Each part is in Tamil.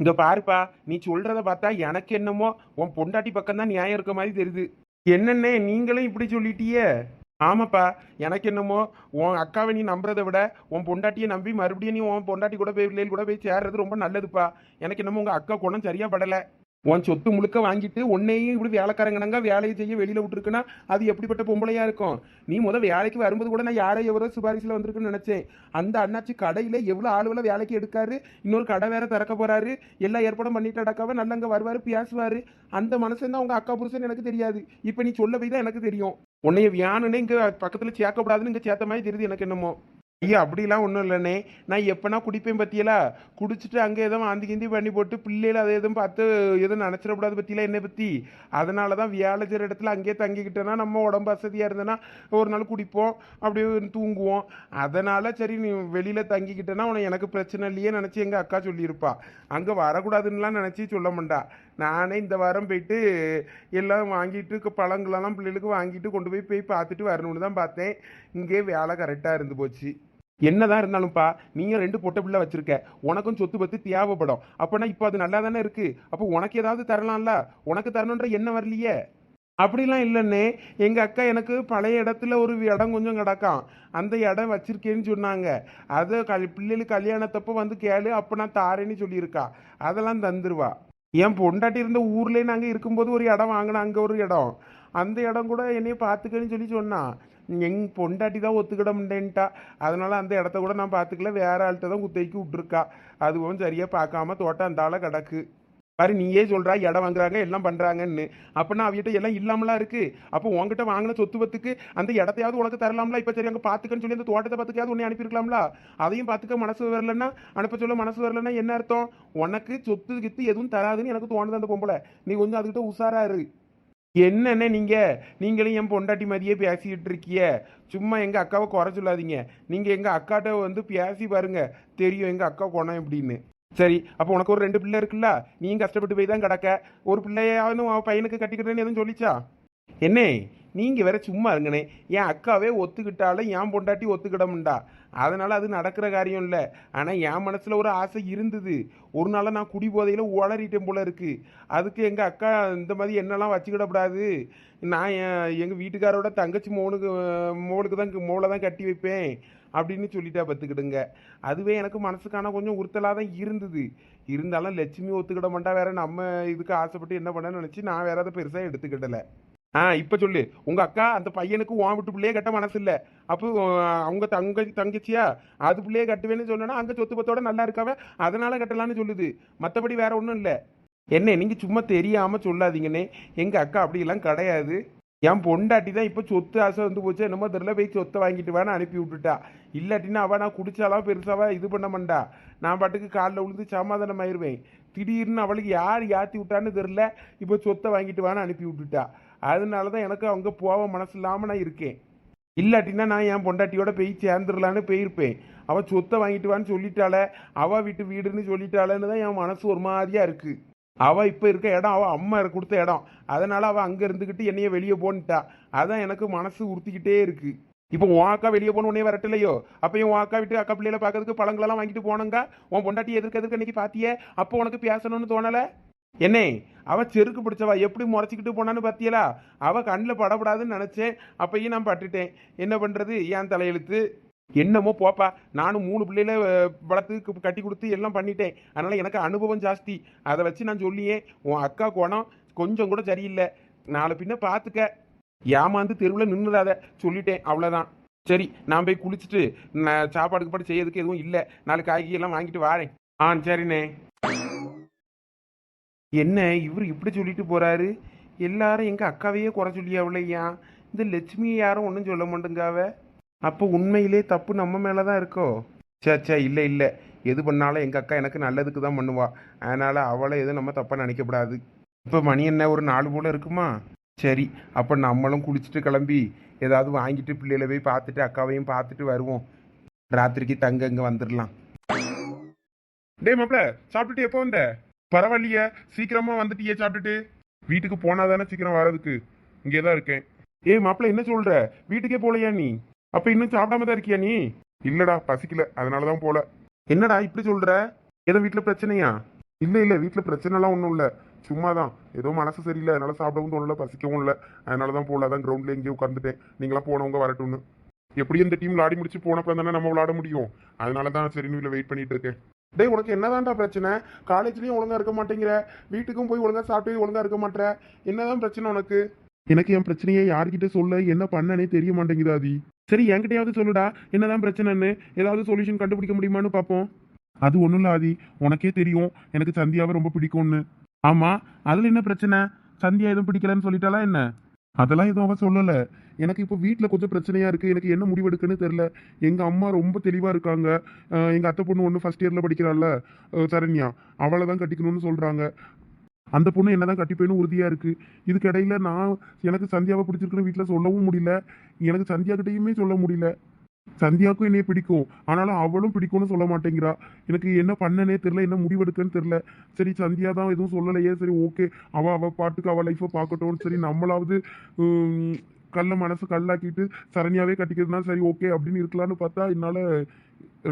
இந்த பாருப்பா நீ சொல்றத பார்த்தா எனக்கு என்னமோ உன் பொண்டாட்டி பக்கம் தான் நியாயம் இருக்க மாதிரி தெரியுது. என்னென்ன நீங்களும் இப்படி சொல்லிட்டியே? ஆமாப்பா எனக்கு என்னமோ உன் அக்காவை நீ நம்புறதை விட உன் பொண்டாட்டியை நம்பி மறுபடியும் நீ உன் பொண்டாட்டி கூட போய் பிள்ளைகள் கூட போய் சேர்றது ரொம்ப நல்லதுப்பா. எனக்கு என்னமோ உங்க அக்கா குணம் சரியா படலை. உன் சொத்து முழுக்க வாங்கிட்டு உன்னையும் இப்படி வேலைக்காரங்கனாங்க வேலையை செய்ய வெளியில விட்டுருக்குன்னா அது எப்படிப்பட்ட பொம்பளையா இருக்கும்? நீ முதல் வேலைக்கு வரும்போது கூட நான் யாரோ எவரோ சிபாரிசில் வந்திருக்குன்னு நினைச்சேன். அந்த அண்ணாச்சி கடையில் எவ்வளோ ஆளுகளை வேலைக்கு எடுக்காரு? இன்னொரு கடை வேற திறக்க போறாரு. எல்லா ஏற்பாடும் பண்ணிட்டு அடக்காவ நல்ல அங்கே வருவாரு பேசுவாரு. அந்த மனுஷன் அவங்க உங்க அக்கா புருஷன் எனக்கு தெரியாது. இப்போ நீ சொல்ல போய் தான் எனக்கு தெரியும். உன்னைய வியானுன்னு இங்கே பக்கத்தில் சேர்க்கக்கூடாதுன்னு இங்கே சேர்த்த மாதிரி தெரியுது எனக்கு என்னமோ. ஐயா அப்படிலாம் ஒன்றும் இல்லைண்ணே. நான் எப்போனா குடிப்பேன் பற்றியலா குடிச்சிட்டு அங்கே எதுவும் ஆந்தி கிந்தி பண்ணி போட்டு பிள்ளைகள் அதை எதுவும் பார்த்து எதுவும் நினச்சிடக்கூடாது பற்றிலாம் என்னை பற்றி அதனால தான் வேலை செய்கிற இடத்துல அங்கேயே தங்கிக்கிட்டேன்னா நம்ம உடம்பு வசதியாக இருந்தேன்னா ஒரு நாள் குடிப்போம் அப்படியே தூங்குவோம். அதனால் சரி நீ வெளியில் தங்கிக்கிட்டேன்னா உனக்கு எனக்கு பிரச்சனை இல்லையே நினச்சி எங்கள் அக்கா சொல்லியிருப்பா. அங்கே வரக்கூடாதுன்னுலாம் நினச்சி சொல்ல மாட்டா. நானே இந்த வாரம் போயிட்டு எல்லாம் வாங்கிட்டு பழங்களெல்லாம் பிள்ளைகளுக்கு வாங்கிட்டு கொண்டு போய் போய் பார்த்துட்டு வரணும்னு தான் பார்த்தேன். இங்கே வேலை கரெக்டாக இருந்து போச்சு. என்னதான் இருந்தாலும்ப்பா நீயும் ரெண்டு பொட்டை பிள்ளை வச்சிருக்க. உனக்கும் சொத்து பத்து தேவைப்படும். அப்போனா இப்போ அது நல்லா தானே இருக்கு? அப்போ உனக்கு ஏதாவது தரலாம்ல? உனக்கு தரணுன்ற என்ன வரலையே? அப்படிலாம் இல்லைன்னே எங்கள் அக்கா எனக்கு பழைய இடத்துல ஒரு இடம் கொஞ்சம் கிடக்கும். அந்த இடம் வச்சிருக்கேன்னு சொன்னாங்க. அதை கல் பிள்ளைகளுக்கு கல்யாணத்தப்போ வந்து கேளு அப்போ நான் தாரேன்னு சொல்லியிருக்கா. அதெல்லாம் தந்துருவா. என் பொண்டாட்டி இருந்த ஊர்லேயே நாங்கள் இருக்கும்போது ஒரு இடம் வாங்கினோம் அங்கே ஒரு இடம். அந்த இடம் கூட என்னைய பார்த்துக்கன்னு சொல்லி சொன்னான். எங் பொண்டாட்டி தான் ஒத்துக்கிட முடியன்ட்டா அதனால் அந்த இடத்த கூட நான் பார்த்துக்கல வேற ஆள்கிட்ட தான் குத்தைக்கு விட்டுருக்கா. அதுவும் சரியாக பார்க்காம தோட்டம் அந்த ஆளை கிடக்கு. பாரு நீயே சொல்கிறா இடம் வாங்குறாங்க எல்லாம் பண்ணுறாங்கன்னு அப்படின்னா அவகிட்ட எல்லாம் இல்லாமலாம் இருக்கு? அப்போ உன்கிட்ட வாங்கின சொத்து பத்துக்கு அந்த இடத்தையாவது உனக்கு தரலாம்ல? இப்போ சரி அங்கே பார்த்துக்கன்னு சொல்லி அந்த தோட்டத்தை பார்த்துக்காது உன்னை அனுப்பியிருக்கலாம்ல? அதையும் பார்த்துக்க மனசு வரலன்னா அனுப்ப சொல்ல மனசு வரலன்னா என்ன அர்த்தம்? உனக்கு சொத்து கித்து எதுவும் தராதுன்னு எனக்கு தோணுது அந்த பொம்பளை. நீ கொஞ்சம் அதுக்கிட்ட உஷாராக இரு. என்னண்ணே நீங்கள் நீங்களும் என் பொண்டாட்டி மாதிரியே பேசிக்கிட்டு இருக்கிய. சும்மா எங்கள் அக்காவை குறை சொல்லாதீங்க. நீங்கள் எங்கள் அக்காட்ட வந்து பேசி பாருங்க. தெரியும் எங்கள் அக்கா குணம் எப்படின்னு. சரி அப்போ உனக்கு ஒரு ரெண்டு பிள்ளை இருக்குல்ல? நீயும் கஷ்டப்பட்டு போய் தான் கிடக்க. ஒரு பிள்ளையாவது அவன் பையனுக்கு கட்டிக்கிறேன்னு எதுவும் சொல்லிச்சா? என்னே நீங்கள் வேற சும்மா இருங்கண்ணே. என் அக்காவே ஒத்துக்கிட்டாலும் என் பொண்டாட்டி ஒத்துக்கிடமுண்டா அதனால் அது நடக்கிற காரியம் இல்லை. ஆனால் என் மனசில் ஒரு ஆசை இருந்தது. ஒரு நாள் நான் குடி போதையில் உளறிட்டேன் போல இருக்குது அதுக்கு எங்கள் அக்கா இந்த மாதிரி என்னெல்லாம் வச்சுக்கிடக்கூடாது? நான் என் எங்கள் வீட்டுக்காரோட தங்கச்சி மோனுக்கு மோளுக்கு தான் மோளை தான் கட்டி வைப்பேன். அப்படின்னு சொல்லிட்டா பார்த்துக்கிடுங்க. அதுவே எனக்கு மனசுக்கான கொஞ்சம் உறுத்தலாக தான் இருந்தது. இருந்தாலும் லட்சுமி ஒத்துக்கிட மாட்டா. வேற நம்ம இதுக்கு ஆசைப்பட்டு என்ன பண்ண நினச்சி நான் வேற அதை பெருசாக எடுத்துக்கிடலை. ஆ இப்போ சொல்லு. உங்க அக்கா அந்த பையனுக்கு உன் விட்டு பிள்ளையே கட்ட மனசு இல்லை அப்போ அவங்க தங்க தங்கச்சியா? அது பிள்ளையே கட்டுவேன்னு சொன்னா அங்கே சொத்து பத்தோட நல்லா இருக்காவ அதனால கட்டலான்னு சொல்லுது. மற்றபடி வேற ஒன்றும் இல்லை. என்ன நீங்க சும்மா தெரியாம சொல்லாதீங்கன்னே எங்க அக்கா அப்படியெல்லாம் கிடையாது. என் பொண்டாட்டி தான் இப்போ சொத்து ஆசை வந்து போச்சு. என்னமோ தெரியல போய் சொத்தை வாங்கிட்டு வேணா அனுப்பி விட்டுட்டா. இல்லாட்டினா அவள் நான் குடிச்சாலாம் பெருசாவா இது பண்ண மாட்டா. நான் பாட்டுக்கு காலில் விழுந்து சமாதானம் ஆயிருவேன். திடீர்னு அவளுக்கு யார் யாத்தி விட்டான்னு தெரில இப்போ சொத்தை வாங்கிட்டு வேணா அனுப்பி விட்டுட்டா. அதனால தான் எனக்கு அங்கே போக மனசு இல்லாமல் நான் இருக்கேன். இல்லாட்டினா நான் என் பொண்டாட்டியோட போய் சேர்ந்துடலான்னு போயிருப்பேன். அவள் சொத்தை வாங்கிட்டு வான்னு அவள் வீட்டு வீடுன்னு சொல்லிட்டாளேன்னு தான் என் மனசு ஒரு மாதிரியாக இருக்குது அவள் இப்போ இருக்க இடம் அவள் அம்மா கொடுத்த இடம். அதனால் அவள் அங்கே இருந்துக்கிட்டு என்னைய வெளியே போன்ட்டா அதான் எனக்கு மனசு உறுத்திக்கிட்டே இருக்குது இப்போ உன் அக்கா வெளியே போன உடனே வரட்டில்லையோ அப்போ உன் அக்கா விட்டு அக்கா பிள்ளைகளை பார்க்கறதுக்கு பழங்களெல்லாம் வாங்கிட்டு போனங்க? உன் பொண்டாட்டி எதிர்க்க எதிர்க்க இன்னைக்கு பாத்தியே? அப்போ உனக்கு பேசணும்னு தோணலை? என்னே அவ செருக்கு பிடிச்சவா? எப்படி முறைச்சிக்கிட்டு போனான்னு பார்த்தியலா அவ கண்ணில் படப்படாதுன்னு நினச்சேன். அப்பயும் நான் பட்டுட்டேன். என்ன பண்ணுறது ஏன் தலையெழுத்து? என்னமோ போப்பா. நானும் மூணு பிள்ளையில வளர்த்து கட்டி கொடுத்து எல்லாம் பண்ணிட்டேன். அதனால் எனக்கு அனுபவம் ஜாஸ்தி. அதை வச்சு நான் சொல்லியே உன் அக்கா குணம் கொஞ்சம் கூட சரியில்லை. நாளை பின்ன பார்த்துக்க ஏமாந்து தெருவில் நின்றுடாத சொல்லிட்டேன். அவ்வளோதான் சரி நான் போய் குளிச்சுட்டு நான் சாப்பாடுக்கு பாட்டு செய்யறதுக்கு எதுவும் இல்லை. நாலு காய்கறி எல்லாம் வாங்கிட்டு வாரேன். ஆ சரிண்ணே. என்ன இவர் இப்படி சொல்லிட்டு போறாரு? எல்லாரும் எங்க அக்காவையே குறை சொல்லி அவளையா? இந்த லட்சுமியை யாரும் ஒன்றும் சொல்ல மாட்டேங்காவ? அப்போ உண்மையிலே தப்பு நம்ம மேலே தான் இருக்கோ சேச்சா இல்லை இல்லை. எது பண்ணாலும் எங்கள் அக்கா எனக்கு நல்லதுக்கு தான் பண்ணுவா. அதனால் அவளை எதுவும் நம்ம தப்பாக நினைக்கக்கூடாது இப்போ மணி என்ன ஒரு நாலு போல் இருக்குமா? சரி அப்போ நம்மளும் குளிச்சுட்டு கிளம்பி ஏதாவது வாங்கிட்டு பிள்ளைகளை போய் பார்த்துட்டு அக்காவையும் பார்த்துட்டு வருவோம். ராத்திரிக்கு தங்க இங்கே வந்துடலாம் டேய் மாப்பிள்ள சாப்பிட்டுட்டு எப்போ வந்த? பரவாயில்லையே சீக்கிரமா வந்துட்டியே சாப்பிட்டுட்டு. வீட்டுக்கு போனா தானே சீக்கிரம் வரதுக்கு இங்கே தான் இருக்கேன். ஏய் மாப்பிள்ள என்ன சொல்ற? வீட்டுக்கே போலையா நீ? அப்ப இன்னும் சாப்பிடாம தான் இருக்கியா நீ? இல்லடா பசிக்கல. அதனால தான் போல. என்னடா இப்படி சொல்ற? ஏதோ வீட்டுல பிரச்சனையா? இல்லை இல்லை வீட்டில் பிரச்சனைலாம் ஒன்றும் இல்லை. சும்மா தான் ஏதோ மனசு சரியில்லை. அதனால சாப்பிடவும் தோணல பசிக்கவும் இல்லை. அதனால தான் போகல அதான் கிரவுண்டில் எங்கேயும் உட்காந்துட்டேன் நீங்களாம் போனவங்க வரட்டும்னு. எப்படியும் இந்த டீம் விளாடி முடிச்சு போனப்ப தானே நம்ம விளாட முடியும். அதனால தான் சரி வீட்டில் வெயிட் பண்ணிட்டு இருக்கேன். டேய் உனக்கு என்னதான்டா பிரச்சனை? காலேஜ்லயும் ஒழுங்கா இருக்க மாட்டேங்கிற. வீட்டுக்கும் போய் ஒழுங்கா சாப்பிட்டு ஒழுங்கா இருக்க மாட்டேற. என்னதான் பிரச்சனை உனக்கு? எனக்கு என் பிரச்சனையை யார்கிட்ட சொல்ல என்ன பண்ணனே தெரிய மாட்டேங்குது சரி என்கிட்டயாவது சொல்லுடா. என்னதான் பிரச்சனைன்னு? ஏதாவது சொல்யூஷன் கண்டுபிடிக்க முடியுமான்னு பார்ப்போம் அது ஒன்றும் இல்லை ஆதி. உனக்கே தெரியும். எனக்கு சந்தியாவை ரொம்ப பிடிக்கும்னு. ஆமா அதுல என்ன பிரச்சனை? சந்தியா எதுவும் பிடிக்கலன்னு சொல்லிட்டாலா என்ன? அதெல்லாம் எதுவும் அவன் சொல்லலை. எனக்கு இப்போ வீட்டில் கொஞ்சம் பிரச்சனையாக இருக்குது எனக்கு என்ன முடிவெடுக்குன்னு தெரில எங்கள் அம்மா ரொம்ப தெளிவாக இருக்காங்க. எங்கள் அத்தை பொண்ணு ஒன்று ஃபர்ஸ்ட் இயரில் படிக்கிறாள்ல. சரண்யா. அவளை தான் கட்டிக்கணும்னு சொல்கிறாங்க அந்த பொண்ணு என்னதான் கட்டிப்பேன்னு உறுதியா உறுதியாக இருக்குது இதுக்கிடையில் நான் எனக்கு சந்தியாவை பிடிச்சிருக்குன்னு வீட்டில் சொல்லவும் முடியல. எனக்கு சந்தியாகிட்டேயுமே சொல்ல முடியல. சந்தியாவுக்கும் என்னைய பிடிக்கும். ஆனாலும் அவளும் பிடிக்கும்னு சொல்ல மாட்டேங்கிறா. எனக்கு என்ன பண்ணனே தெரில என்ன முடிவெடுக்கன்னு தெரில சரி சந்தியா தான் எதுவும் சொல்லலையே. சரி ஓகே. அவள் அவள் பாட்டுக்கு அவள் லைஃப்பை பார்க்கட்டும். சரி நம்மளாவது கல்ல மனசு கல்லாக்கிட்டு சரணியாவே கட்டிக்கிறதுனா சரி ஓகே அப்படின்னு இருக்கலாம்னு பார்த்தா என்னால்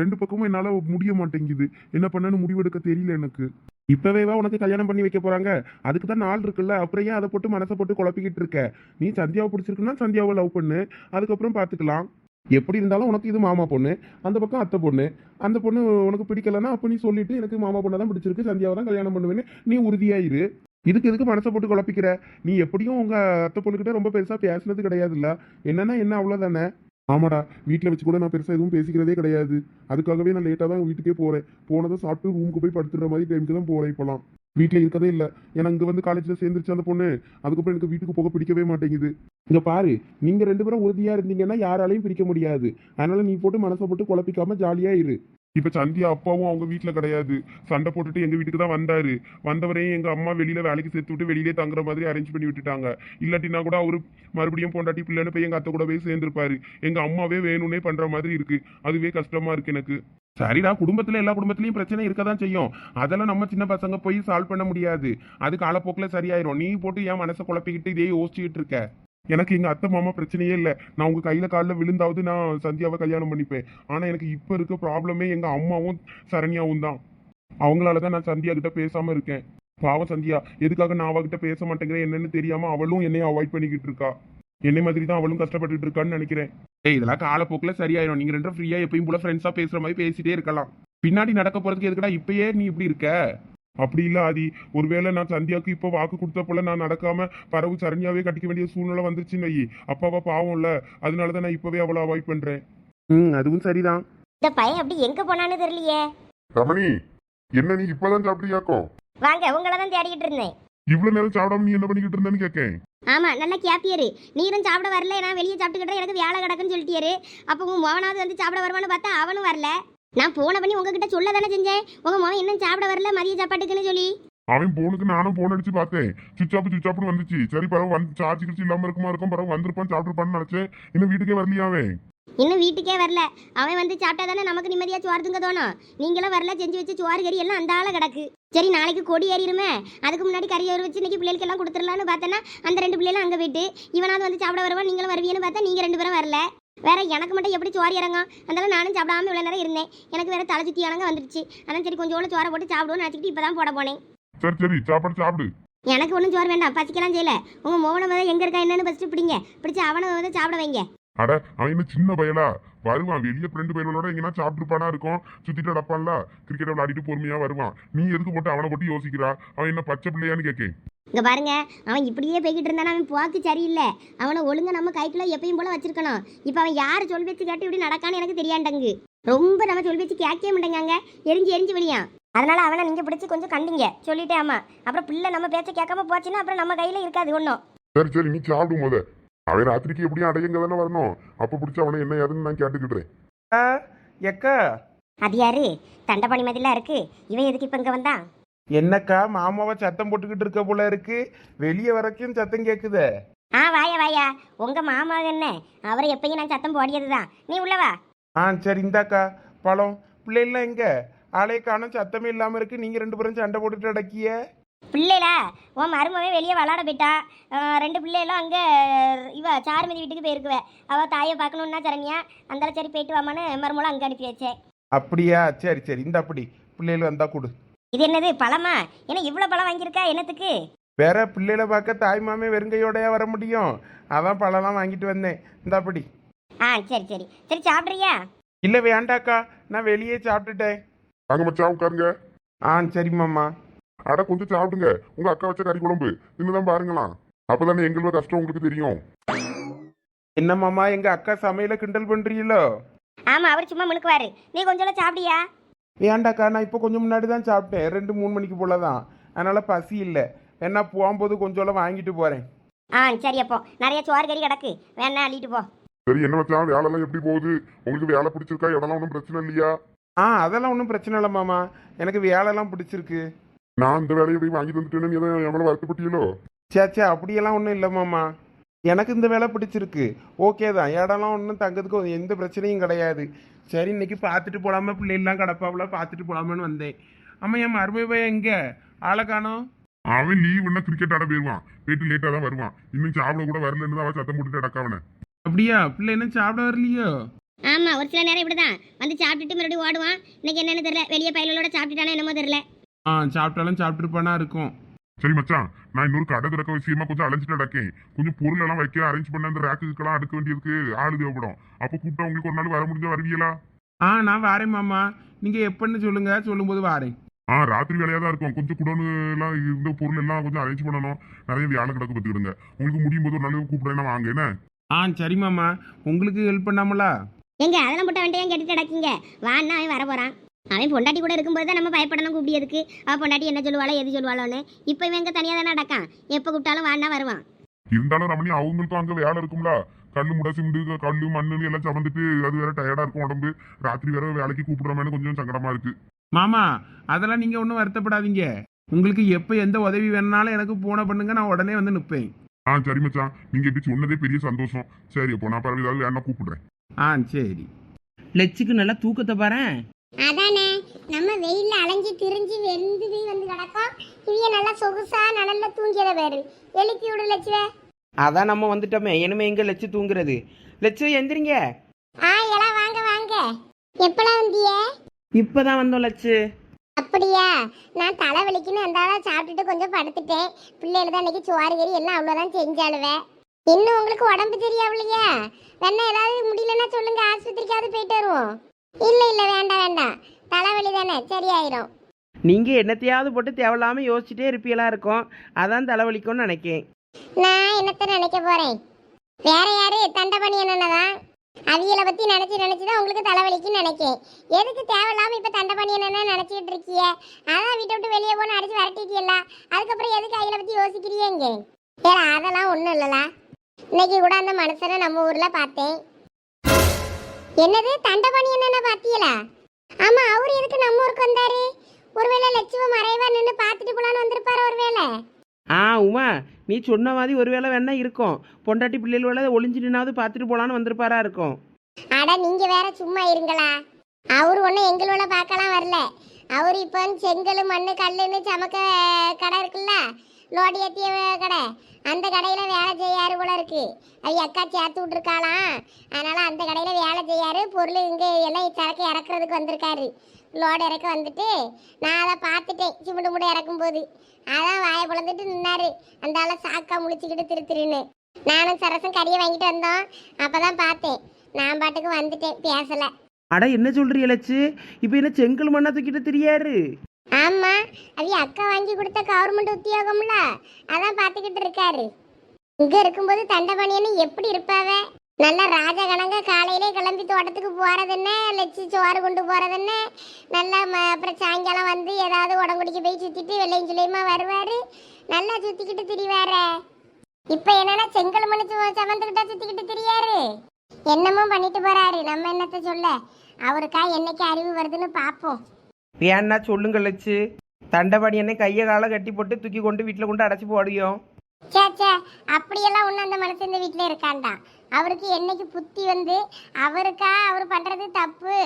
ரெண்டு பக்கமும் என்னால் முடிய மாட்டேங்குது. என்ன பண்ணன்னு முடிவெடுக்க தெரியல எனக்கு. இப்பவேவா உனக்கு கல்யாணம் பண்ணி வைக்க போறாங்க. அதுக்கு தான் நாள் இருக்குல்ல. அப்புறம் ஏன் அதை போட்டு மனசை போட்டு குழப்பிக்கிட்டு இருக்க? நீ சந்தியாவை பிடிச்சிருக்குன்னா சந்தியாவை லவ் பண்ணு. அதுக்கப்புறம் பார்த்துக்கலாம். எப்படி இருந்தாலும் உனக்கு இது மாமா பொண்ணு அந்த பக்கம் அத்தை பொண்ணு. அந்த பொண்ணு உனக்கு பிடிக்கலன்னா அப்போ நீ சொல்லிட்டு எனக்கு மாமா பொண்ணை தான் பிடிச்சிருக்கு சந்தியாவை தான் கல்யாணம் பண்ணுவேன்னு நீ உறுதியாயிரு இதுக்கு இதுக்கு மனசை போட்டு குழப்பிக்கிற? நீ எப்படியும் உங்கள் அத்தை பொண்ணுக்கிட்ட ரொம்ப பெருசாக பேசுனது கிடையாதுல்ல. என்னன்னா என்ன அவ்வளோதானே ஆமாடா வீட்டில் வச்சு கூட நான் பெருசாக எதுவும் பேசிக்கிறதே கிடையாது. அதுக்காகவே நான் லேட்டாக தான் வீட்டுக்கே போகிறேன் போனதை சாப்பிட்டு ரூமுக்கு போய் படுத்துற மாதிரி டைமுக்கு தான் போகிறேன் இப்போலாம். வீட்டில் இருக்கதே இல்லை. ஏன்னா இங்கே வந்து காலேஜில் சேர்ந்துருச்சு அந்த பொண்ணு. அதுக்கப்புறம் எனக்கு வீட்டுக்கு போக பிடிக்கவே மாட்டேங்குது. இங்கே பாரு நீங்கள் ரெண்டு பேரும் உறுதியாக இருந்தீங்கன்னா யாராலையும் பிரிக்க முடியாது. அதனால நீ போட்டு மனசை போட்டு குழப்பிக்காம ஜாலியாக இரு. இப்ப சந்தியா அப்பாவும் அவங்க வீட்டுல கிடையாது. சண்டை போட்டுட்டு எங்க வீட்டுக்கு தான் வந்தாரு. வந்தவரையும் எங்க அம்மா வெளியில வேலைக்கு சேர்த்து விட்டு வெளியிலே தங்குற மாதிரி அரேஞ்ச் பண்ணி விட்டுட்டாங்க. இல்லாட்டினா கூட அவரு மறுபடியும் பொண்டாட்டி பிள்ளைன்னு போய் எங்க அத்தை கூட போய் சேர்ந்திருப்பாரு. எங்க அம்மாவே வேணும்னே பண்ற மாதிரி இருக்கு. அதுவே கஷ்டமா இருக்கு எனக்கு. சரிடா குடும்பத்துல எல்லா குடும்பத்திலயும் பிரச்சனை இருக்க தான் செய்யும். அதெல்லாம் நம்ம சின்ன பசங்க போய் சால்வ் பண்ண முடியாது. அது காலப்போக்கில் சரியாயிரும். நீ போட்டு ஏன் மனசை குழப்பிக்கிட்டு இதே யோசிச்சுக்கிட்டு இருக்க. எனக்கு எங்கள் அத்தை மாமா பிரச்சனையே இல்லை. நான் உங்கள் கையில் காலில் விழுந்தாவது நான் சந்தியாவை கல்யாணம் பண்ணிப்பேன். ஆனால் எனக்கு இப்போ இருக்க ப்ராப்ளமே எங்கள் அம்மாவும் சரண்யாவும் தான். அவங்களால தான் நான் சந்தியா கிட்ட பேசாமல் இருக்கேன். பாவம் சந்தியா எதுக்காக நான் அவகிட்ட பேச மாட்டேங்கிறேன் என்னன்னு தெரியாமல் அவளும் என்னைய அவாய்ட் பண்ணிக்கிட்டு இருக்கா. என்னை மாதிரி தான் அவளும் கஷ்டப்பட்டுட்டு இருக்கான்னு நினைக்கிறேன். ஏய் இதெல்லாம் காலப்போக்கில் சரியாயிரும். நீங்கள் ரெண்டும் ஃப்ரீயாக எப்பயும் போல ஃப்ரெண்ட்ஸாக பேசுற மாதிரி பேசிட்டே இருக்கலாம். பின்னாடி நடக்க போகிறதுக்கு எதுக்குடா இப்பயே நீ இப்படி இருக்க? அப்படி இல்ல ஆதி. ஒருவேளை நான் சந்தியாவுக்கு இப்போ வாக்கு கொடுத்த போல நான் நடக்காம பரவு சரண்யாவே கட்டிக்க வேண்டிய சூழ்நிலை வந்துருச்சுன்னு வை. அப்பாவா பாவம்ல. அதனால தான் நான் இப்பவே அவளை அவாய்ட் பண்றேன். ம் அதுவும் சரிதான். இந்த பையன் அப்படி எங்க போனான்னு தெரியலையே. ரமணி என்ன நீ இப்பதான் சாப்பிட்டியாக்கோ? வாங்க உங்களை தான் தேடிக்கிட்டு இருந்தேன். இவ்வளவு நேரம் சாப்பிடாம நீ என்ன பண்ணிக்கிட்டு இருந்தேன்னு கேட்கேன் ஆமா நல்லா கேப்பியரு. நீரும் சாப்பிட வரல நான் வெளியே சாப்பிட்டுக்கிட்டேன் எனக்கு வேலை கிடக்குன்னு சொல்லிட்டியாரு. அப்போ உங்க மகனாவது வந்து சாப்பிட வருவான்னு பார்த்தா அவனும் வரல. நான் போன பண்ணி உங்ககிட்ட சொல்ல தானே செஞ்சேன். உங்க மகன் இன்னும் சாப்பிட வரல மதிய சாப்பாட்டுக்குன்னு சொல்லி. அவன் போனுக்கு நானும் போன் அடிச்சு பார்த்தேன். சுவிச் ஆஃப் சுவிச் ஆஃப்னு வந்துச்சு. சரி பரவ வந்து சார்ஜ் கிச்சு இல்லாம இருக்குமா இருக்கும் பரவ வந்திருப்பான் சாப்பிட்டுருப்பான்னு நினைச்சேன். இன்னும் வீட்டுக்கே வரலையா அவன்? இன்னும் வீட்டுக்கே வரல. அவன் வந்து சாப்பிட்டா தானே நமக்கு நிம்மதியா சோறு திங்க தோணும். நீங்களும் வரல செஞ்சு வச்சு சோறு கறி எல்லாம் அந்த ஆள கிடக்கு. சரி நாளைக்கு கொடி ஏறிடுமே. அதுக்கு முன்னாடி கறி ஏறி வச்சு இன்னைக்கு பிள்ளைகளுக்கு எல்லாம் கொடுத்துடலான்னு பார்த்தேன்னா அந்த ரெண்டு பிள்ளைகளும் அங்கே போயிட்டு இவனாவது வந்து சாப்பிட வருவான் நீங்களும் வருவீன்னு பார்த்தா நீங்க ரெண்டு பேரும் வரல. வேற எனக்கு மட்டும் எப்படி சோறு இறங்கும்? அதனால நானும் சாப்பிடாம இவ்வளோ நேரம் இருந்தேன். எனக்கு வேற தலை சுத்தி இறங்க வந்துருச்சு. அதான் சரி கொஞ்சோண்டு சோறை போட்டு சாப்பிடுவோம்னு நினச்சிக்கிட்டு இப்போ தான் போட போனேன். சரி சரி சாப்பாடு சாப்பிடு. எனக்கு ஒன்றும் சோறு வேண்டாம். பசிக்கலாம் செய்யல. உங்க மோகனை வந்து எங்க இருக்கா என்னன்னு ஃபஸ்ட்டு பிடிங்க. பிடிச்சி அவனை வந்து சாப்பிட வைங்க. அட அவன் இன்னும் சின்ன பயலா? வருவான். வெளியே ஃப்ரெண்டு பையனோட எங்கன்னா சாப்பிட்டுருப்பானா இருக்கும். சுத்திட்டு அடப்பான்ல கிரிக்கெட் விளையாடிட்டு பொறுமையா வருவான். நீ எதுக்கு போட்டு அவனை போட்டு யோசிக்கிறா? அவன் என்ன பச்சை பிள்ளையான்னு கேட்கேன் இங்க பாருங்க. அவன் இப்படியே போய்கிட்டு இருந்தானா அவன் போக்கு சரியில்லை. அவனை ஒழுங்கா நம்ம கைக்குள்ள எப்பயும் போல வச்சிருக்கணும். இப்போ அவன் யார் சொல் பேச்சு கேட்டு இப்படி நடக்கான்னு எனக்கு தெரியாண்டங்கு. ரொம்ப நம்ம சொல் பேச்சு கேட்கவே மாட்டேங்காங்க. எரிஞ்சு எரிஞ்சு வெளியான் அதனால அவனை நீங்க பிடிச்சி கொஞ்சம் கண்டிங்க. சொல்லிட்டே ஆமா. அப்புறம் பிள்ளை நம்ம பேச்ச கேட்காம போச்சுன்னா அப்புறம் நம்ம கையில இருக்காது ஒன்றும் சரி சரி நீ சாப்பிடும் போத அவன் ராத்திரிக்கு எப்படியும் அடையங்க தானே வரணும்? அப்ப பிடிச்ச அவனை என்ன ஏதுன்னு நான் கேட்டுக்கிட்டேன் ஆ, எக்கா? அது யாரு? தண்டபாணி மாதிரிலாம் இருக்கு. இவன் எதுக்கு இப்போ இங்க வந்தான்? என்னக்கா மாமாவை சத்தம் போட்டுக்கிட்டு இருக்க போல இருக்கு. வெளியே வரைக்கும் சத்தம் கேக்குதே. ஆ வாயா வாயா. உங்க மாமா என்ன? அவரை எப்பயும் நான் சத்தம் போடியதுதான். நீ உள்ளவா ஆ சரி இந்தாக்கா. பழம். பிள்ளைலாம் எங்க? ஆளைய காணும். சத்தமே இல்லாம இருக்கு. நீங்க ரெண்டு பேரும் சண்டை போட்டுட்டு அடக்கிய. பிள்ளைலா உன் மருமவே வெளியே விளாட போயிட்டா. ரெண்டு பிள்ளைகளும் அங்கே இவ சாருமதி வீட்டுக்கு போயிருக்குவ. அவள் தாயை பார்க்கணுன்னா சரண்யா அந்தால சரி போயிட்டு வாமான்னு மருமகளும் அங்கே அனுப்பி வச்சேன். அப்படியா? சரி சரி இந்த அப்படி பிள்ளைகள் வந்தா கொடு. இது என்னது பழமா? என்ன இவ்வளோ பழம் வாங்கியிருக்கா என்னத்துக்கு? வேற பிள்ளைகளை பார்க்க தாய் மாமே வெறுங்கையோடயா வர முடியும். அதான் பழம்லாம் வாங்கிட்டு வந்தேன். இந்தாப்படி ஆ சரி சரி. சரி சாப்பிட்றியா? இல்லை வேண்டாக்கா. நான் வெளியே சாப்பிட்டுட்டேன். வாங்க மச்சான் உட்காருங்க. ஆ சரிம்மாம்மா அட கொஞ்சம் சாப்பிடுங்க. உங்க அக்கா வச்ச கறி குழம்பு. இன்னுதான் பாருங்களாம் அப்பதானே எங்களோட கஷ்டம் உங்களுக்கு தெரியும். என்னம்மாம்மா எங்க அக்கா சமையல கிண்டல் பண்றீங்களோ? ஆமாம் அவர் சும்மா முழுக்குவாரு. நீ கொஞ்சம் சாப்பிடியா? வேண்டாக்கா நான் இப்போ கொஞ்சம் முன்னாடி தான் சாப்பிட்டேன். ரெண்டு மூணு மணிக்கு போல தான் அதனால பசி இல்லை. வேணா போகும்போது கொஞ்சம் வாங்கிட்டு போறேன். ஆ சரி அப்போ. நிறைய சோறு கறி கிடக்கு. வேணா அள்ளிட்டு போ. சரி என்ன மச்சான்? வேலைலாம் எப்படி போகுது? உங்களுக்கு வேலை பிடிச்சிருக்கா? இடம்லாம் ஒன்றும் பிரச்சனை இல்லையா? ஆ அதெல்லாம் ஒன்றும் பிரச்சனை இல்லை மாமா. எனக்கு வேலைலாம் பிடிச்சிருக்கு. நான் இந்த வேலையை போய் வாங்கி தந்துட்டேன்னு நீ எதுவும் எவ்வளோ வருத்தப்பட்டீங்களோ சே சே அப்படியெல்லாம் ஒன்றும் இல்லை மாமா. எனக்கு இந்த வேலை பிடிச்சிருக்கு. ஓகே தான். இடம்லாம் ஒன்றும் தங்கறதுக்கு எந்த பிரச்சனையும் கிடையாது. சரி இன்னைக்கு பார்த்துட்டு போலாமா பிள்ளைலாம் கிடப்பாப்புல பார்த்துட்டு போலாமான்னு வந்தேன். ஆமா என் மருமை எங்க? ஆளை காணோம். அவன் லீவ் என்ன கிரிக்கெட் ஆட போயிருவான். வீட்டு லேட்டாக தான் வருவான். இன்னும் சாப்பிட கூட வரலன்னு தான் அவன் சத்தம் போட்டுட்டு அடக்காவன அப்படியா? பிள்ளை என்ன சாப்பிட வரலையோ? ஆமாம் ஒரு சில நேரம் இப்படி தான் வந்து சாப்பிட்டுட்டு மறுபடியும் ஓடுவான். இன்னைக்கு என்னன்னு தெரியல. வெளியே பயலோட சாப்பிட்டுட்டானோ என்னமோ தெரியல. ஆ சாப்பிட்டாலும் சாப்பிட்டுருப்பானா இருக்கும். சரி மச்சான் நான் இன்னொரு கடை திறக்க விஷயமா கொஞ்சம் அலைஞ்சிட்டு அடக்கேன் கொஞ்சம் பொருள் எல்லாம் வைக்க அரேஞ்ச் பண்ண அந்த ரேக்குக்கெல்லாம் அடுக்க வேண்டியதுக்கு ஆளு தேவைப்படும். அப்போ கூப்பிட்டா உங்களுக்கு ஒரு நாள் வர முடிஞ்சா வருவீங்களா? ஆ நான் வாரேன் மாமா. நீங்க எப்பன்னு சொல்லுங்க சொல்லும்போது வாரேன். ஆ ராத்திரி வேலையா தான் இருக்கும். கொஞ்சம் குடோனு எல்லாம் இருந்த பொருள் எல்லாம் கொஞ்சம் அரேஞ்ச் பண்ணணும். நிறைய வேலை கிடக்கு பத்துக்கிடுங்க உங்களுக்கு முடியும் போது ஒரு நாள் கூப்பிடுறேன் வாங்க என்ன? ஆ சரி மாமா. உங்களுக்கு ஹெல்ப் பண்ணாமலா? எங்க அதெல்லாம் போட்ட வேண்டிய கேட்டுட்டு கிடக்குங்க வான்னா அவன் வர போறான் அவன் பொண்டாட்டி கூட இருக்கும்போது தான் நம்ம பயப்படணும் கூப்பிடியதுக்கு. அவ பொண்டாட்டி என்ன சொல்லுவாளோ எது சொல்லுவாளோன்னு. இப்போ இவன் எங்க தனியாக தானே அடக்கான் எப்போ கூப்பிட்டாலும் வான்னா வருவான். இருந்தாலும் ரமணி அவங்களுக்கும் அங்க வேலை இருக்கும்ல. கல்லு முடை சிமெண்டு கல்லு மண்ணு எல்லாம் சமந்துட்டு அது வேற டயர்டா இருக்கும் உடம்பு. ராத்திரி வேற வேலைக்கு கூப்பிடுறோமேனு கொஞ்சம் சங்கடமா இருக்கு. மாமா அதெல்லாம் நீங்க ஒன்றும் வருத்தப்படாதீங்க. உங்களுக்கு எப்போ எந்த உதவி வேணுனாலும் எனக்கு போன பண்ணுங்க நான் உடனே வந்து நிற்பேன் ஆ சரி மச்சான். நீங்க இப்படி சொன்னதே பெரிய சந்தோஷம். சரி அப்போ நான் பரவாயில்ல ஏதாவது வேணா கூப்பிடுறேன். ஆ சரி. லெச்சுக்கு நல்லா தூக்கத்தை பாரேன். அதானே? நம்ம வெயில்ல அலைஞ்சு திரிஞ்சு வெந்து போய் வந்து கிடக்கோம். இவைய நல்லா சொகுசா நல்ல தூங்கியத பேரு. எழுப்பி விடு லட்சுவே அதான் நம்ம வந்துட்டோமே. இனிமே எங்க லெச்சு தூங்குறது? லெச்சு எந்திரிங்க. ஆ எல்லாம் வாங்க வாங்க. எப்பலாம் வந்தியே? இப்பதான் வந்தோம் லெச்சு அப்படியா? நான் தலை வலிக்குன்னு அந்த ஆளா சாப்பிட்டுட்டு கொஞ்சம் படுத்துட்டேன். பிள்ளைகள் தான் இன்னைக்கு சோறு கறி எல்லாம் அவ்வளோதான் செஞ்சாளுவேன் இன்னும் உங்களுக்கு உடம்பு தெரியாவில்லையா வேணா ஏதாவது முடியலன்னா சொல்லுங்க. ஆஸ்பத்திரிக்காவது போயிட்டு வருவோம். இல்லை இல்லை வேண்டாம் வேண்டாம் தலைவலி தானே சரியாயிரும். நீங்க என்னத்தையாவது போட்டு தேவையில்லாம யோசிச்சுட்டே இருப்பீங்களா இருக்கும். அதான் தலைவலிக்கும்னு நினைக்கேன். நான் என்னத்த நினைக்க போறேன்? வேற யாரு? தண்டபணி என்னதான் அவியலை பத்தி நினைச்சு நினைச்சு தான் உங்களுக்கு தலைவலிக்குன்னு நினைக்கேன். எதுக்கு தேவையில்லாம இப்ப தண்டபணி என்ன நினைச்சிட்டு இருக்கிய? அதான் வீட்டை விட்டு வெளியே போன அடிச்சு விரட்டிட்டியல்ல. அதுக்கப்புறம் எதுக்கு அவியலை பத்தி யோசிக்கிறீங்க வேற அதெல்லாம் ஒண்ணும் இல்லல இன்னைக்கு கூட அந்த மனுஷனை நம்ம ஊர்ல பார்த்தேன். என்னது தண்டபணி என்ன பாத்தியலா? ஆமா அவர் எதுக்கு நம்ம ஊருக்கு வந்தாரு? ஒருவேளை லட்சும மறைவா நின்று பார்த்துட்டு போலான்னு வந்திருப்பாரு ஒருவேளை? ஆ உமா நீ சொன்ன மாதிரி ஒருவேளை வேணா இருக்கும். பொண்டாட்டி பிள்ளைகளோட ஒளிஞ்சு நின்னாவது பார்த்துட்டு போலான்னு வந்திருப்பாரா இருக்கும். அட நீங்க வேற சும்மா இருங்களா? அவர் ஒன்றும் எங்களோட பார்க்கலாம் வரல. அவர் இப்போ செங்கல் மண்ணு கல்லுன்னு சமக்க கடை இருக்குல்ல? லோடி ஏத்திய கடை. அந்த கடையில் வேலை செய்யாரு போல இருக்கு. அது அக்கா சேர்த்து விட்டுருக்காளாம் அதனால் அந்த கடையில் வேலை செய்யாரு பொருள் இங்கே எல்லாம் சரக்கு இறக்குறதுக்கு வந்திருக்காரு. லோடு இறக்க வந்துட்டு நான் அதை பார்த்துட்டேன் சிமிடு முடி இறக்கும்போது. அதான் வாயை பிளந்துட்டு நின்னாரு. அந்த ஆளை சாக்கா முழிச்சிக்கிட்டு திரு திருன்னு. நானும் சரசும் கறியை வாங்கிட்டு வந்தோம். அப்பதான் பார்த்தேன். நான் பாட்டுக்கு வந்துட்டேன் பேசலை. அட என்ன சொல்றீ இலச்சு இப்போ என்ன செங்கல் மண்ணா தூக்கிட்டு தெரியாரு? ஆமா அது அக்கா வாங்கி கொடுத்த கவர்மெண்ட் உத்தியோகம்ல. அதான் பாத்துக்கிட்டு இருக்காரு. இங்க இருக்கும்போது தண்டபாணியன்னு எப்படி இருப்பாவ? நல்ல ராஜகணங்க காலையிலே கிளம்பி தோட்டத்துக்கு போறது என்ன? லட்சி சோறு கொண்டு போறது என்ன? நல்லா ம- அப்புறம் சாயங்காலம் வந்து ஏதாவது உடம்புடிக்கு போய் சுத்திட்டு வெள்ளையும் சுள்ளையுமா வருவாரு. நல்லா சுத்திக்கிட்டு திரிவார. இப்ப என்னன்னா செங்கல் மணி சமந்துக்கிட்டா சுத்திக்கிட்டு திரியாரு. என்னமோ பண்ணிட்டு போறாரு. நம்ம என்னத்த சொல்ல? அவருக்கா என்னைக்கு அறிவு வருதுன்னு பாப்போம். வேணா சொல்லுங்க லட்சு. என்ன கையை காலை கட்டி போட்டு தூக்கி கொண்டு வீட்டில் கொண்டு அடைச்சி போடியும் சே சே அப்படியெல்லாம் ஒன்றும் அந்த மனுஷன் இந்த வீட்டில் இருக்காண்டா? அவருக்கு என்னைக்கு புத்தி வந்து அவருக்கா அவர் பண்ணுறது தப்பு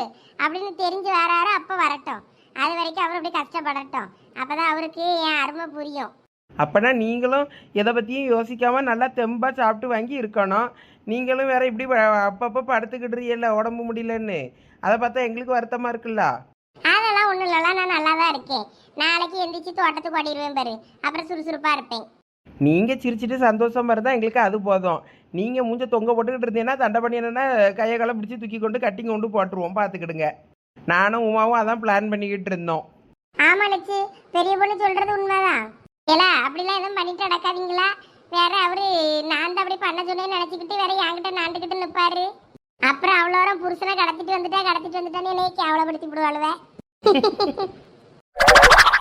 அப்படின்னு தெரிஞ்சு வராரு அப்போ வரட்டும். அது வரைக்கும் அவர் அப்படி கஷ்டப்படட்டும். அப்பதான் அவருக்கு என் அருமை புரியும். அப்பனா நீங்களும் எதை பற்றியும் யோசிக்காம நல்லா தெம்பா சாப்பிட்டு வாங்கி இருக்கணும். நீங்களும் வேற இப்படி அப்பப்போ படுத்துக்கிட்டுறீல்ல உடம்பு முடியலன்னு. அதை பார்த்தா எங்களுக்கு வருத்தமா இருக்குல்ல? அதெல்லாம் ஒன்றும் இல்லைலாம் நான் நல்லா தான் இருக்கேன். நாளைக்கு எந்திரிச்சு தோட்டத்துக்கு ஓடிடுவேன் பாரு. அப்புறம் சுறுசுறுப்பாக இருப்பேன். நீங்கள் சிரிச்சிட்டு சந்தோஷமா இருந்தால் எங்களுக்கு அது போதும். நீங்கள் மூஞ்ச தொங்க போட்டுக்கிட்டு இருந்தீங்கன்னா தண்டை பண்ணி என்னன்னா கையை காலை பிடிச்சி தூக்கி கொண்டு கட்டிங் கொண்டு போட்டுருவோம் பார்த்துக்கிடுங்க நானும் உமாவும் அதான் பிளான் பண்ணிக்கிட்டு இருந்தோம். ஆமா லட்சு. பெரிய பொண்ணு சொல்றது உண்மைதான். ஏல அப்படிலாம் எதுவும் பண்ணிட்டு நடக்காதீங்களா? வேற அவரு நான் தான் அப்படி பண்ண சொன்னேன்னு நினைச்சுக்கிட்டு வேற என்கிட்ட நாண்டுக்கிட்டு நிப்பாரு. அப்புறம் அவ்வளோ புருஷனை கடத்திட்டு வந்துட்டா கடத்திட்டு வந்துட்டான்னு என்னைய கேவலப்படுத்தி விடுவாளுவே. Ha ha ha ha!